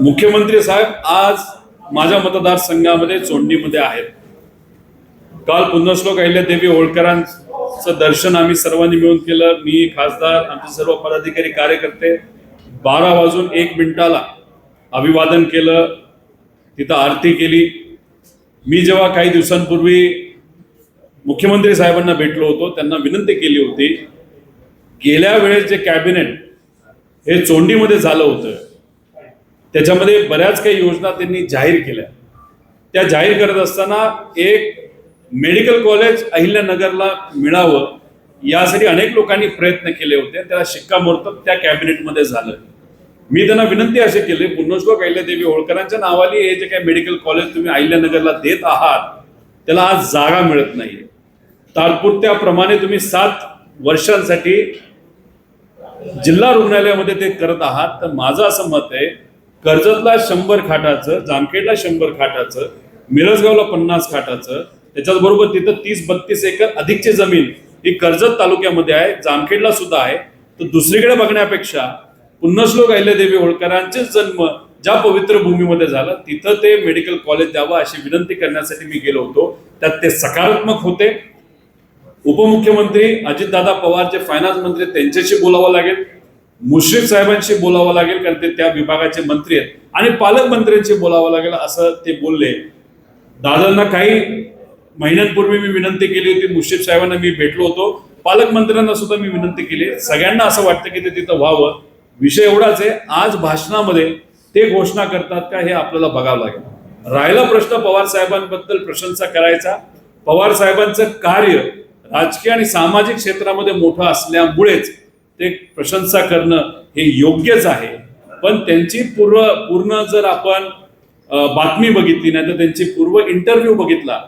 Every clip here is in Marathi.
मुख्यमंत्री साहेब आज माझ्या मतदारसंघामध्ये चोंडणीमध्ये आहेत. काल पुण्यश्लोक अहिल्यादेवी होळकरांचं दर्शन आम्ही सर्वांनी मिळून केलं. मी खासदार आमचे सर्व पदाधिकारी कार्यकर्ते बारा वाजून एक मिनिटाला अभिवादन केलं तिथं आरती केली. मी जेव्हा काही दिवसांपूर्वी मुख्यमंत्री साहेबांना भेटलो होतो त्यांना विनंती केली होती गेल्या वेळेस जे कॅबिनेट हे चोंडीमध्ये झालं होतं त्याच्यामध्ये बऱ्याच काही योजना त्यांनी जाहीर केल्या. त्या जाहीर करत असताना एक मेडिकल कॉलेज अहिल्यानगरला मिळावं यासाठी अनेक लोकांनी प्रयत्न केले होते त्याला शिक्कामोर्तब त्या कॅबिनेटमध्ये झालं. मी त्यांना विनंती अशी केली पुण्यश्लोक अहिल्यादेवी होळकरांच्या नावाली हे जे काही मेडिकल कॉलेज तुम्ही अहिल्यानगरला देत आहात त्याला आज जागा मिळत नाही. तात्पुरत्याप्रमाणे तुम्ही सात वर्षांसाठी जिल्हा रुग्णालयामध्ये ते करत आहात. तर माझं असं मत आहे कर्जतला शंभर खाटाचं जामखेडला शंभर खाटाचं मिरजगावला पन्नास खाटाचं त्याच्याच बरोबर तिथं तीस बत्तीस एकर अधिकची जमीन ही कर्जत तालुक्यामध्ये आहे जामखेडला सुद्धा आहे. तर दुसरीकडे बघण्यापेक्षा पुन्नश्लोक अहिल्यादेवी होळकरांचे जन्म ज्या पवित्र भूमीमध्ये झाला तिथं ते मेडिकल कॉलेज द्यावं अशी विनंती करण्यासाठी मी गेलो होतो. त्यात ते सकारात्मक होते. उपमुख्यमंत्री अजितदादा पवार जे फायनान्स मंत्री आहेत, त्यांच्याशी बोलावं लागेल. मुश्रीफ साहेबांशी बोलावं लागेल कारण ते त्या विभागाचे मंत्री आहेत. आणि पालकमंत्र्यांशी बोलावं लागेल असं ते बोलले. दादांना काही महिन्यांपूर्वी मी विनंती केली होती मुश्रीफ साहेबांना मी भेटलो होतो. पालकमंत्र्यांना सुद्धा मी विनंती केली. सगळ्यांना असं वाटतं की ते तिथं व्हावं. विषय एवढाच आहे आज भाषणामध्ये ते घोषणा करतात का हे आपल्याला बघावं लागेल. राहिला प्रश्न पवार साहेबांबद्दल प्रशंसा करायचा. पवार साहेबांचं कार्य राजकीय आणि सामाजिक क्षेत्रामध्ये मोठं असल्यामुळेच ते प्रशंसा करणं हे योग्यच आहे. पण त्यांची पूर्व पूर्ण जर आपण बातमी बघितली नाही तर त्यांची पूर्व इंटरव्ह्यू बघितला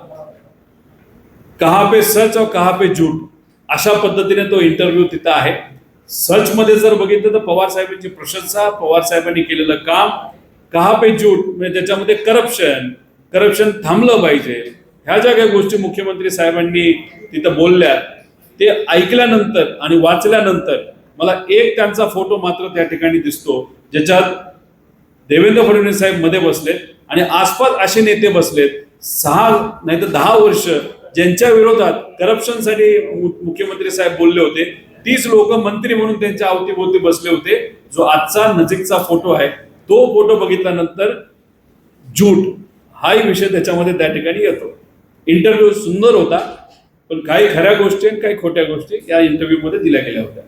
कहा पे सच और कहा पे झूट अशा पद्धतीने तो इंटरव्ह्यू तिथं आहे. सचमध्ये जर बघितलं तर पवार साहेबांची प्रशंसा पवार साहेबांनी केलेलं काम कहा पे झूट म्हणजे त्याच्यामध्ये करप्शन करप्शन थांबलं पाहिजे. ह्या ज्या काही गोष्टी मुख्यमंत्री साहेबांनी तिथं बोलल्या. ते ऐकल्यानंतर आणि वाचल्यानंतर मला एक त्यांचा फोटो मात्र त्या ठिकाणी दिसतो ज्याच्यात देवेंद्र फडणवीस साहेबमध्ये बसलेत आणि आसपास असे नेते बसलेत. सहा नाही तर दहा वर्ष ज्यांच्या विरोधात करप्शनसाठी मुख्यमंत्री साहेब बोलले होते तीच लोक मंत्री म्हणून त्यांच्या अवतीभोवती बसले होते. जो आजचा नजीकचा फोटो आहे तो फोटो बघितल्यानंतर झूट हाही विषय त्याच्यामध्ये त्या ठिकाणी येतो. इंटरव्ह्यू सुंदर होता पण काही खऱ्या गोष्टी आणि काही खोट्या गोष्टी या इंटरव्ह्यूमध्ये दिल्या गेल्या होत्या.